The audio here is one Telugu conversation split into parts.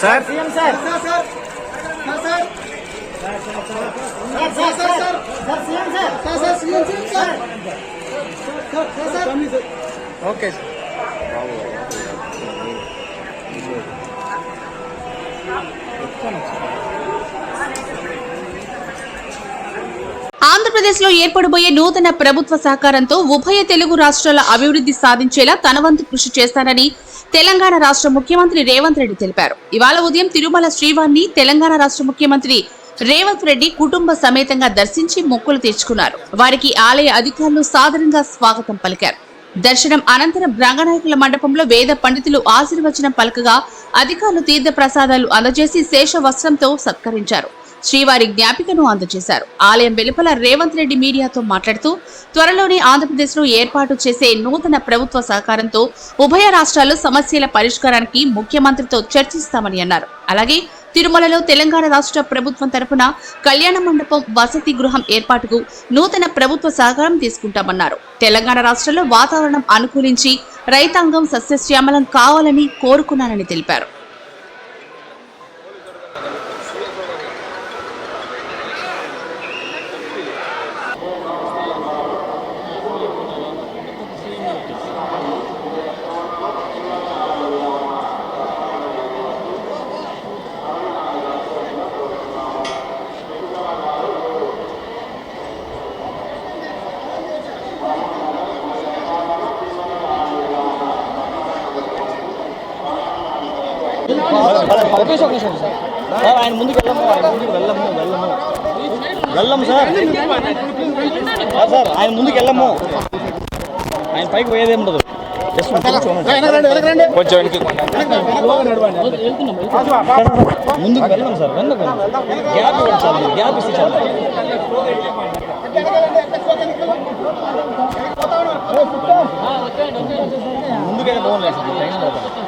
Sir okay sir. ఆంధ్రప్రదేశ్లో ఏర్పడబోయే నూతన ప్రభుత్వ సహకారంతో ఉభయ తెలుగు రాష్ట్రాల అభివృద్ధి సాధించేలా తన వంతు కృషి చేస్తానని తెలంగాణ రాష్ట్ర ముఖ్యమంత్రి రేవంత్ రెడ్డి తెలిపారు. ఇవాళ ఉదయం తిరుమల శ్రీవారిని తెలంగాణ రాష్ట్ర ముఖ్యమంత్రి రేవంత్ రెడ్డి కుటుంబ సమేతంగా దర్శించి మొక్కులు తీర్చుకున్నారు. వారికి ఆలయ అధికారులు సాదరంగా స్వాగతం పలికారు. దర్శనం అనంతరం రంగనాయకుల మండపంలో వేద పండితులు ఆశీర్వచనం పలకగా అధికారులు తీర్థ ప్రసాదాలు అందజేసి శేష వస్త్రంతో సత్కరించారు. శ్రీవారి జ్ఞాపికను అందజేశారు. ఆలయం వెలుపల రేవంత్ రెడ్డి మీడియాతో మాట్లాడుతూ త్వరలోనే ఆంధ్రప్రదేశ్లో ఏర్పాటు చేసే నూతన ప్రభుత్వ సహకారంతో ఉభయ రాష్ట్రాలు సమస్యల పరిష్కారానికి ముఖ్యమంత్రితో చర్చిస్తామని అన్నారు. అలాగే తిరుమలలో తెలంగాణ రాష్ట్ర ప్రభుత్వం తరపున కళ్యాణ మండపం వసతి గృహం ఏర్పాటుకు నూతన ప్రభుత్వ సహకారం తీసుకుంటామన్నారు. తెలంగాణ రాష్ట్రంలో వాతావరణం అనుకూలించి రైతాంగం సస్యశ్యామలం కావాలని కోరుకున్నానని తెలిపారు. సార్ ఆయన ముందుకు వెళ్ళము ఆయన ముందుకు వెళ్ళము వెళ్ళము వెళ్ళము సార్ సార్ ఆయన ముందుకు వెళ్ళము ఆయన పైకి పోయేది ఉండదు కొంచెం వెనక్కి ముందుకు వెళ్ళం సార్ వెళ్ళకు గ్యాప్ ఇవ్వండి సార్ మీరు గ్యాప్ ఇస్తే చాలు ముందుకైతే బాగుంది సార్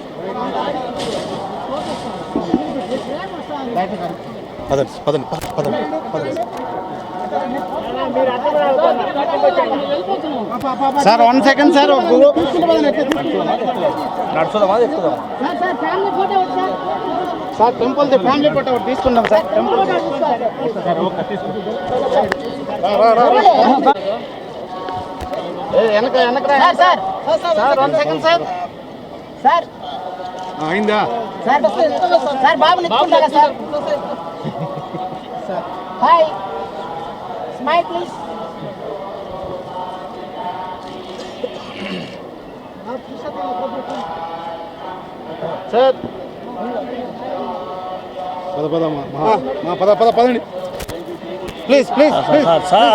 పదండి పదండి పదండి పదండి. సార్ వన్ సెకండ్ సార్ నడుచుదామా ఎక్కుదాం సార్ టెంపుల్ ఫ్యామిలీ ఫోటో ఒకటి తీసుకుందాం సార్ టెంపుల్ ఏ, వెనక వెనక రా. Sir one second sir. Sir. అయిందా? సార్ సార్ బాబు నిల్చుకుంటారా sir? Hi smile please sir పద పద మా మా పద పద పదండి. ప్లీజ్ ప్లీజ్ ప్లీజ్ సార్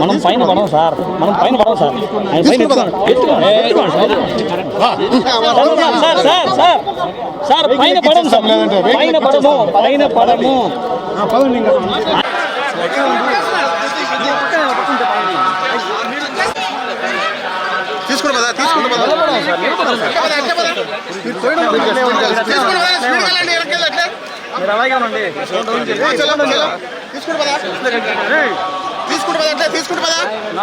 మనం పైన పడం సార్. మనం పైన పడం sir. Sir. Sir. Sir sir పైన పడం సార్. పైన పడము పైన పడము పదండి ఇంకా తీసుకుని పదా తీసుకుని పదా మీరు అలాగే ఉండండి తీసుకుని పదా తీసుకుంటు పదా అట్లా తీసుకుంటు పదా నా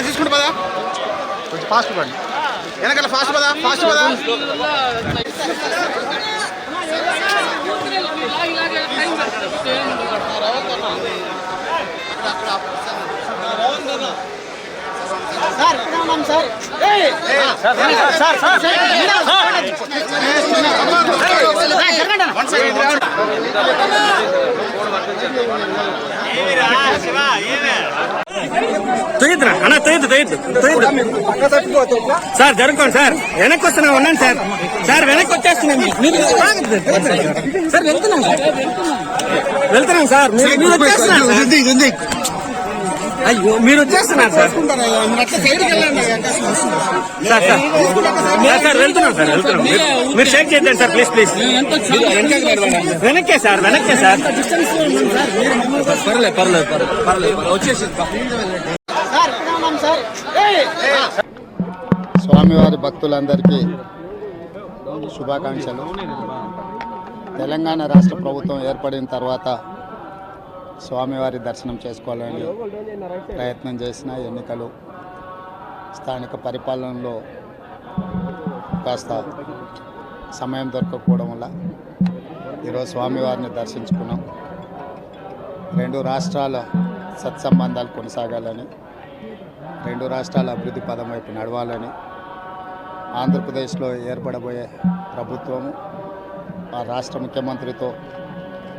తీసుకుంటు పదా కొంచెం ఫాస్ట్ పడండి వెనకాల ఫాస్ట్ పదా ఫాస్ట్ పదా అక్కడ ఇక్కడ ఉన్నాం sir sir sir sir sir తొయ్యద్దురా అన్న తొయ్యద్దు తొయ్యద్దు తొయ్యద్దు సార్ జరుపుకోండి సార్ వెనక్కి వస్తున్నా ఉన్నాను సార్ సార్ వెనక్కి వచ్చేస్తున్నాం మీరు ఆగండి సార్. వెళ్తున్నాం సార్ వెళ్తున్నాం సార్ మీరు సార్. అయ్యో మీరు వచ్చేస్తున్నారు sir. Sir sir. Sir sir వెళ్తున్నాం సార్ వెళ్తున్నాం. మీరు- షేక్ చేద్దండి సార్ ప్లీజ్ ప్లీజ్. వెనక్కే సార్ వెనక్కే సార్ పర్లేదు పర్లేదు పర్లేదు వచ్చేసి స్వామివారి భక్తులందరికీ శుభాకాంక్షలు. తెలంగాణ రాష్ట్ర ప్రభుత్వం ఏర్పడిన తర్వాత స్వామివారి దర్శనం చేసుకోవాలని ప్రయత్నం చేసిన ఎన్నికలు స్థానిక పరిపాలనలో కాస్త సమయం దొరకకపోవడం వల్ల ఈరోజు స్వామివారిని దర్శించుకున్నాం. రెండు రాష్ట్రాల సత్సంబంధాలు కొనసాగాలని రెండు రాష్ట్రాల అభివృద్ధి పదం వైపు నడవాలని ఆంధ్రప్రదేశ్లో ఏర్పడబోయే ప్రభుత్వము ఆ రాష్ట్ర ముఖ్యమంత్రితో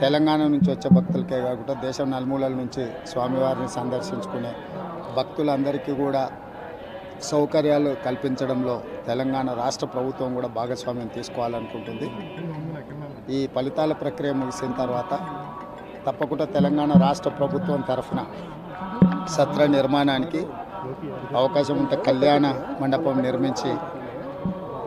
తెలంగాణ నుంచి వచ్చే భక్తులకే కాకుండా దేశం నలుమూలల నుంచి స్వామివారిని సందర్శించుకునే భక్తులందరికీ కూడా సౌకర్యాలు కల్పించడంలో తెలంగాణ రాష్ట్ర ప్రభుత్వం కూడా భాగస్వామ్యం తీసుకోవాలనుకుంటుంది. ఈ ఫలితాల ప్రక్రియ ముగిసిన తర్వాత తప్పకుండా తెలంగాణ రాష్ట్ర ప్రభుత్వం తరఫున సత్ర నిర్మాణానికి అవకాశం ఉంటే కళ్యాణ మండపం నిర్మించి